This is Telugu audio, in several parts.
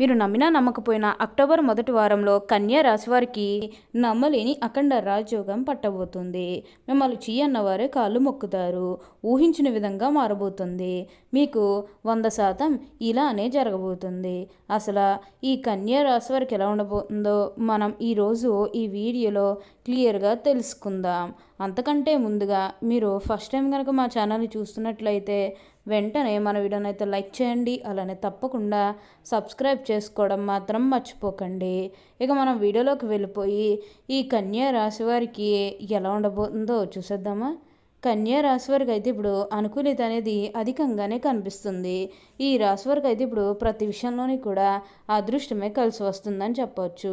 మీరు నమ్మినా నమ్మకపోయినా అక్టోబర్ మొదటి వారంలో కన్యా రాశి వారికి నమ్మలేని అఖండ రాజయోగం పట్టబోతుంది. మిమ్మల్ని చీ అన్నవారే కాళ్ళు మొక్కుతారు. ఊహించిన విధంగా మారబోతుంది. మీకు వంద శాతం ఇలానే జరగబోతుంది. అసలు ఈ కన్యా రాశి వారికి ఎలా ఉండబోతుందో మనం ఈరోజు ఈ వీడియోలో క్లియర్గా తెలుసుకుందాం. అంతకంటే ముందుగా మీరు ఫస్ట్ టైం కనుక మా ఛానల్ని చూస్తున్నట్లయితే వెంటనే మన వీడియోనైతే లైక్ చేయండి అలానే తప్పకుండా సబ్స్క్రైబ్ చేసుకోవడం మాత్రం మర్చిపోకండి. ఇక మనం వీడియోలోకి వెళ్ళిపోయి ఈ కన్యా రాశి వారికి ఎలా ఉండబోతుందో చూసేద్దామా? కన్యా రాశి వారికి అయితే ఇప్పుడు అనుకూలిత అనేది అధికంగానే కనిపిస్తుంది. ఈ రాశి వారికి అయితే ఇప్పుడు ప్రతి విషయంలోని కూడా అదృష్టమే కలిసి వస్తుందని చెప్పవచ్చు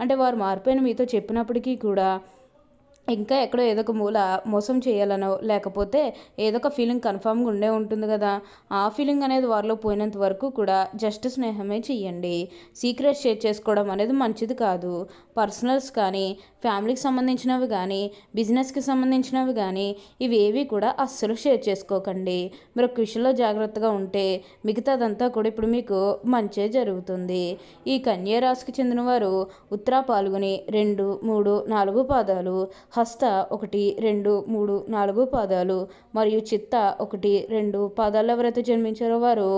అంటే వారు మారిపోయిన మీతో చెప్పినప్పటికీ కూడా ఇంకా ఎక్కడో ఏదో ఒక మూల మోసం చేయాలనో లేకపోతే ఏదో ఒక ఫీలింగ్ కన్ఫామ్గా ఉండే ఉంటుంది కదా. ఆ ఫీలింగ్ అనేది వారిలో పోయినంత వరకు కూడా జస్ట్ స్నేహమే చెయ్యండి. సీక్రెట్ షేర్ చేసుకోవడం అనేది మంచిది కాదు. పర్సనల్స్ కానీ ఫ్యామిలీకి సంబంధించినవి కానీ బిజినెస్కి సంబంధించినవి కానీ ఇవేవి కూడా అస్సలు షేర్ చేసుకోకండి. మీరు ఒక విషయంలో జాగ్రత్తగా ఉంటే మిగతాదంతా కూడా ఇప్పుడు మీకు మంచే జరుగుతుంది. ఈ కన్యా రాశికి చెందిన వారు ఉత్తరా పాల్గొని రెండు మూడు నాలుగు పాదాలు. హస్త ఒకటి రెండు మూడు నాలుగు పాదాలు మరియు చిత్త ఒకటి రెండు పాదాల ఎవరైతే జన్మించారో వారు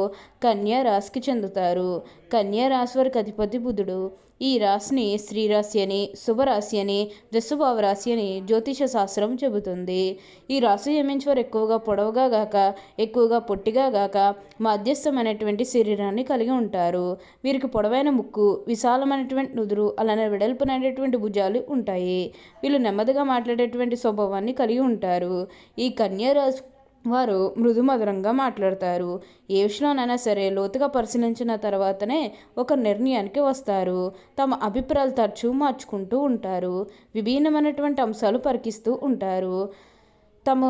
కన్యా రాశికి చెందుతారు. కన్యా రాశి వారికి అధిపతి బుధుడు. ఈ రాశిని స్త్రీరాశి అని శుభరాశి అని దశభావ రాశి అని జ్యోతిష శాస్త్రం చెబుతుంది. ఈ రాశి జమించేవారు వారు ఎక్కువగా పొడవుగా గాక ఎక్కువగా పొట్టిగా గాక మధ్యస్థమైనటువంటి శరీరాన్ని కలిగి ఉంటారు. వీరికి పొడవైన ముక్కు విశాలమైనటువంటి నుదురు అలానే వెడల్పునైనటువంటి భుజాలు ఉంటాయి. వీళ్ళు నెమ్మదిగా మాట్లాడేటువంటి స్వభావాన్ని కలిగి ఉంటారు. ఈ కన్యా రాశి వారు మృదు మధురంగా మాట్లాడతారు. ఏ విషయంలోనైనా సరే లోతుగా పరిశీలించిన తర్వాతనే ఒక నిర్ణయానికి వస్తారు. తమ అభిప్రాయాలు తరచూ మార్చుకుంటూ ఉంటారు. విభిన్నమైనటువంటి అంశాలు పరికిస్తూ ఉంటారు. తమ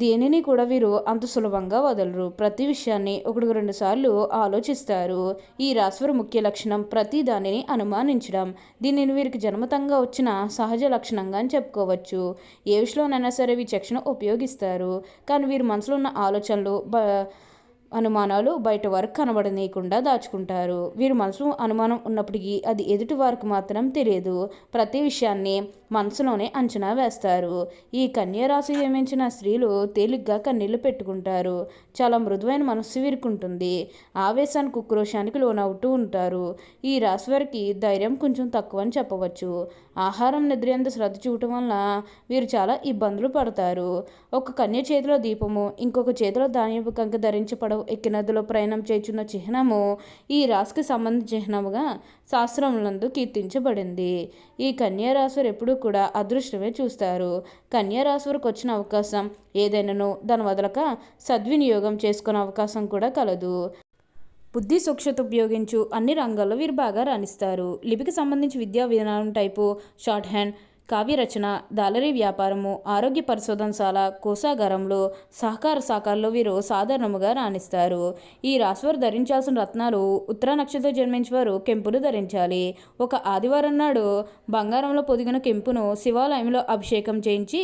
దేనిని కూడా వీరు అంత సులభంగా వదలరు. ప్రతి విషయాన్ని ఒకటికి రెండు సార్లు ఆలోచిస్తారు. ఈ రాశివారి ముఖ్య లక్షణం ప్రతి దానిని అనుమానించడం. దీనిని వీరికి జన్మతంగా వచ్చిన సహజ లక్షణంగా అని చెప్పుకోవచ్చు. ఏ విషయంలోనైనా సరే విచక్షణ ఉపయోగిస్తారు. కానీ వీరి మనసులో ఉన్న ఆలోచనలు బ అనుమానాలు బయట వారికి కనబడనీయకుండా దాచుకుంటారు. వీరి మనసు అనుమానం ఉన్నప్పటికీ అది ఎదుటి వారికి మాత్రం తెలియదు. ప్రతి విషయాన్ని మనసులోనే అంచనా వేస్తారు. ఈ కన్యరాశి జన్మించిన స్త్రీలు తేలిగ్గా కన్నీళ్ళు పెట్టుకుంటారు. చాలా మృదువైన మనస్సు వీరుకుంటుంది. ఆవేశానికి ఉక్రోషానికి లోనవుతూ ఉంటారు. ఈ రాశి వారికి ధైర్యం కొంచెం తక్కువ అని చెప్పవచ్చు. ఆహారం నిద్ర ఎంత శ్రద్ధ చూడటం వల్ల వీరు చాలా ఇబ్బందులు పడతారు. ఒక కన్య చేతిలో దీపము ఇంకొక చేతిలో ధాన్యపు కంక ధరించబడ ఎక్కి నదిలో ప్రయాణం చేస్తున్న చిహ్నము ఈ రాశికి సంబంధించిన చిహ్నముగా శాస్త్రములందు కీర్తించబడింది. ఈ కన్యా రాశివారు ఎప్పుడూ కూడా అదృష్టమే చూస్తారు. కన్యా వచ్చిన అవకాశం ఏదైనాను దాని వదలక సద్వినియోగం చేసుకునే అవకాశం కూడా కలదు. బుద్ధి సూక్షత ఉపయోగించు అన్ని రంగాల్లో వీరు బాగా రాణిస్తారు. లిపికి సంబంధించి విద్యా విధానం టైపు షార్ట్ హ్యాండ్ కావ్యరచన దాలరీ వ్యాపారము ఆరోగ్య పరిశోధనశాల కోశాగారంలో సహకార శాఖల్లో వీరు సాధారణముగా రాణిస్తారు. ఈ రాశివారు ధరించాల్సిన రత్నాలు ఉత్తర నక్షత్రం జన్మించేవారు కెంపును ధరించాలి. ఒక ఆదివారం నాడు బంగారంలో పొదిగిన కెంపును శివాలయంలో అభిషేకం చేయించి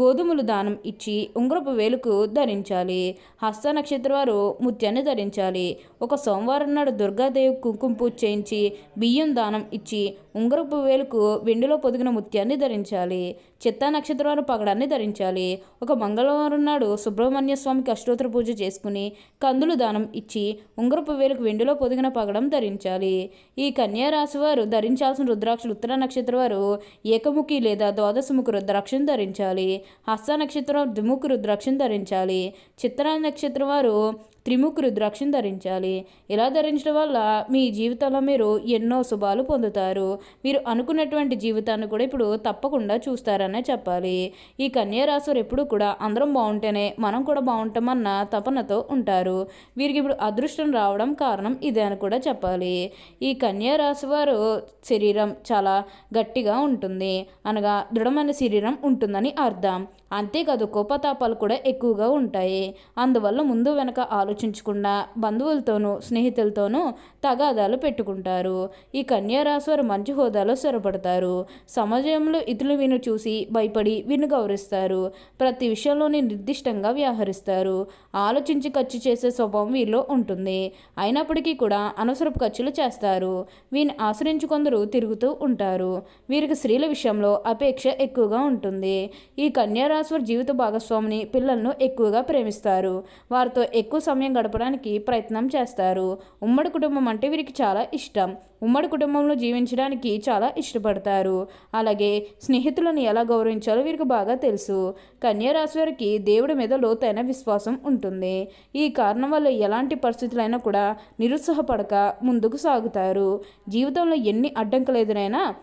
గోధుమలు దానం ఇచ్చి ఉంగరపు వేలుకు ధరించాలి. హస్త నక్షత్రం వారు ముత్యాన్ని ధరించాలి. ఒక సోమవారం నాడు దుర్గాదేవి కుంకుమ పూజ చేయించి బియ్యం దానం ఇచ్చి ఉంగరపు వేలుకు వెండిలో పొదిగిన ముత్యాన్ని ధరించాలి. చిత్తా నక్షత్రం వారు పగడాన్ని ధరించాలి. ఒక మంగళవారం నాడు సుబ్రహ్మణ్య స్వామికి అష్టోత్తర పూజ చేసుకుని కందులు దానం ఇచ్చి ఉంగరపు వేలుకు వెండిలో పొదిగిన పగడం ధరించాలి. ఈ కన్యా రాశి వారు ధరించాల్సిన రుద్రాక్షలు ఉత్తర నక్షత్రం వారు ఏకముఖి లేదా ద్వాదశముఖి రుద్రాక్షను ధరించాలి. హస్త నక్షత్రం ద్విముఖి రుద్రాక్షను ధరించాలి. చిత్ర నక్షత్రం వారు త్రిముఖ రుద్రాక్షను ధరించాలి. ఇలా ధరించడం వల్ల మీ జీవితంలో మీరు ఎన్నో శుభాలు పొందుతారు. మీరు అనుకున్నటువంటి జీవితాన్ని కూడా ఇప్పుడు తప్పకుండా చూస్తారనే చెప్పాలి. ఈ కన్యా రాశి ఎప్పుడు కూడా అందరం బాగుంటేనే మనం కూడా బాగుంటామన్న తపనతో ఉంటారు. వీరికి ఇప్పుడు అదృష్టం రావడం కారణం ఇదే అని కూడా చెప్పాలి. ఈ కన్యా రాశి వారు శరీరం చాలా గట్టిగా ఉంటుంది. అనగా దృఢమైన శరీరం ఉంటుందని అర్థం. అంతేకాదు కోపతాపాలు కూడా ఎక్కువగా ఉంటాయి. అందువల్ల ముందు వెనక ఆలోచించకుండా బంధువులతోనూ స్నేహితులతోనూ తగాదాలు పెట్టుకుంటారు. ఈ కన్యారాశి వారు మంచి హోదాలో స్థిరపడతారు. సమాజంలో ఇతరులు వీను చూసి భయపడి వీరిని గౌరవిస్తారు. ప్రతి విషయంలోని నిర్దిష్టంగా వ్యవహరిస్తారు. ఆలోచించి ఖర్చు చేసే స్వభావం వీరిలో ఉంటుంది. అయినప్పటికీ కూడా అనవసరపు ఖర్చులు చేస్తారు. వీని ఆశ్రయించు కొందరు తిరుగుతూ ఉంటారు. వీరికి స్త్రీల విషయంలో అపేక్ష ఎక్కువగా ఉంటుంది. ఈ కన్యారాశి రాశివారి జీవిత భాగస్వామిని పిల్లలను ఎక్కువగా ప్రేమిస్తారు. వారితో ఎక్కువ సమయం గడపడానికి ప్రయత్నం చేస్తారు. ఉమ్మడి కుటుంబం అంటే వీరికి చాలా ఇష్టం. ఉమ్మడి కుటుంబంలో జీవించడానికి చాలా ఇష్టపడతారు. అలాగే స్నేహితులను ఎలా గౌరవించాలో వీరికి బాగా తెలుసు. కన్యారాశి వారికి దేవుడి మీద లోతైన విశ్వాసం ఉంటుంది. ఈ కారణం వల్ల ఎలాంటి పరిస్థితులైనా కూడా నిరుత్సాహపడక ముందుకు సాగుతారు. జీవితంలో ఎన్ని అడ్డంకులు ఎదురైనా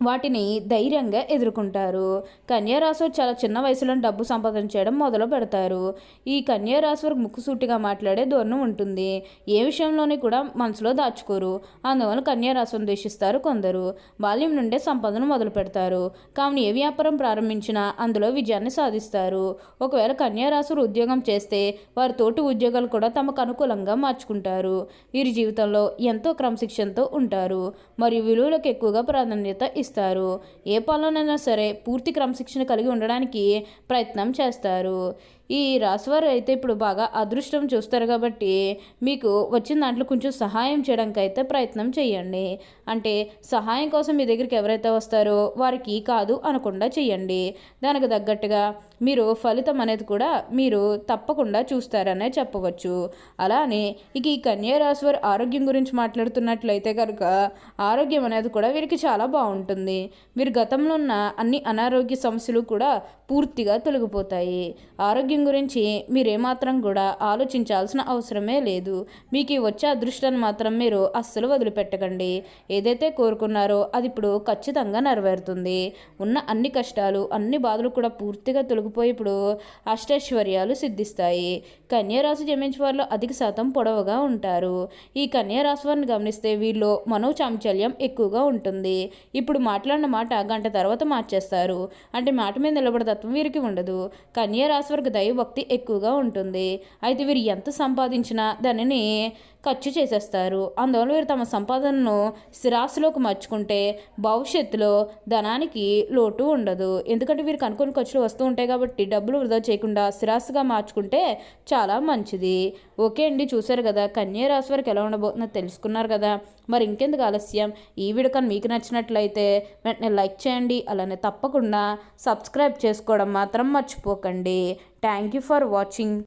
వాటిని ధైర్యంగా ఎదుర్కొంటారు. కన్యారాశి చాలా చిన్న వయసులో డబ్బు సంపాదించడం మొదలు పెడతారు. ఈ కన్యారాశి వారికి ముక్కుసూటిగా మాట్లాడే ధోరణి ఉంటుంది. ఏ విషయంలోని కూడా మనసులో దాచుకోరు. అందువల్ల కన్యారాశిని ద్వేషిస్తారు కొందరు. బాల్యం నుండే సంపదను మొదలు పెడతారు. కావున ఏ వ్యాపారం ప్రారంభించినా అందులో విజయాన్ని సాధిస్తారు. ఒకవేళ కన్యారాశి ఉద్యోగం చేస్తే వారి తోటి ఉద్యోగాలు కూడా తమకు అనుకూలంగా మార్చుకుంటారు. వీరి జీవితంలో ఎంతో క్రమశిక్షణతో ఉంటారు. మరియు విలువలకు ఎక్కువగా ప్రాధాన్యత ఇస్తారు. ఇస్తారు ఏ పనులనైనా సరే పూర్తి క్రమశిక్షణ కలిగి ఉండడానికి ప్రయత్నం చేస్తారు. ఈ రాశివారు అయితే ఇప్పుడు బాగా అదృష్టం చూస్తారు కాబట్టి మీకు వచ్చిన దాంట్లో కొంచెం సహాయం చేయడానికి అయితే ప్రయత్నం చేయండి. అంటే సహాయం కోసం మీ దగ్గరికి ఎవరైతే వస్తారో వారికి కాదు అనకుండా చేయండి. దానికి తగ్గట్టుగా మీరు ఫలితం అనేది కూడా మీరు తప్పకుండా చూస్తారనే చెప్పవచ్చు. అలానే ఇక ఈ కన్యా రాశివారు ఆరోగ్యం గురించి మాట్లాడుతున్నట్లయితే కనుక ఆరోగ్యం అనేది కూడా వీరికి చాలా బాగుంటుంది. మీరు గతంలో ఉన్న అన్ని అనారోగ్య సమస్యలు కూడా పూర్తిగా తొలగిపోతాయి. ఆరోగ్యం గురించి మీరేమాత్రం కూడా ఆలోచించాల్సిన అవసరమే లేదు. మీకు వచ్చే అదృష్టాన్ని మాత్రం మీరు అస్సలు వదిలిపెట్టకండి. ఏదైతే కోరుకున్నారో అది ఇప్పుడు ఖచ్చితంగా నెరవేరుతుంది. ఉన్న అన్ని కష్టాలు అన్ని బాధలు కూడా పూర్తిగా తొలగిపోయి ఇప్పుడు అష్టైశ్వర్యాలు సిద్ధిస్తాయి. కన్యారాశి జమించే వాళ్ళు అధిక శాతం పొడవుగా ఉంటారు. ఈ కన్యారాశి వారిని గమనిస్తే వీళ్ళు మనో చాంచల్యం ఎక్కువగా ఉంటుంది. ఇప్పుడు మాట్లాడిన మాట గంట తర్వాత మార్చేస్తారు. అంటే మాట మీద నిలబడే తత్వం వీరికి ఉండదు. కన్యారాశి వారికి దైవ దైవభక్తి ఎక్కువగా ఉంటుంది. అయితే వీరు ఎంత సంపాదించినా దానిని ఖర్చు చేసేస్తారు. అందువల్ల వీరు తమ సంపాదనను స్థిరాస్తులోకి మార్చుకుంటే భవిష్యత్తులో ధనానికి లోటు ఉండదు. ఎందుకంటే వీరికి అనుకుని ఖర్చులు వస్తూ ఉంటాయి కాబట్టి డబ్బులు వృధా చేయకుండా స్థిరాస్తుగా మార్చుకుంటే చాలా మంచిది. ఓకే అండి చూశారు కదా కన్యా రాశి వారికి ఎలా ఉండబోతుందో తెలుసుకున్నారు కదా. మరి ఇంకెందుకు ఆలస్యం? ఈ వీడియో కానీ మీకు నచ్చినట్లయితే వెంటనే లైక్ చేయండి అలానే తప్పకుండా సబ్స్క్రైబ్ చేసుకోవడం మాత్రం మర్చిపోకండి. Thank you for watching.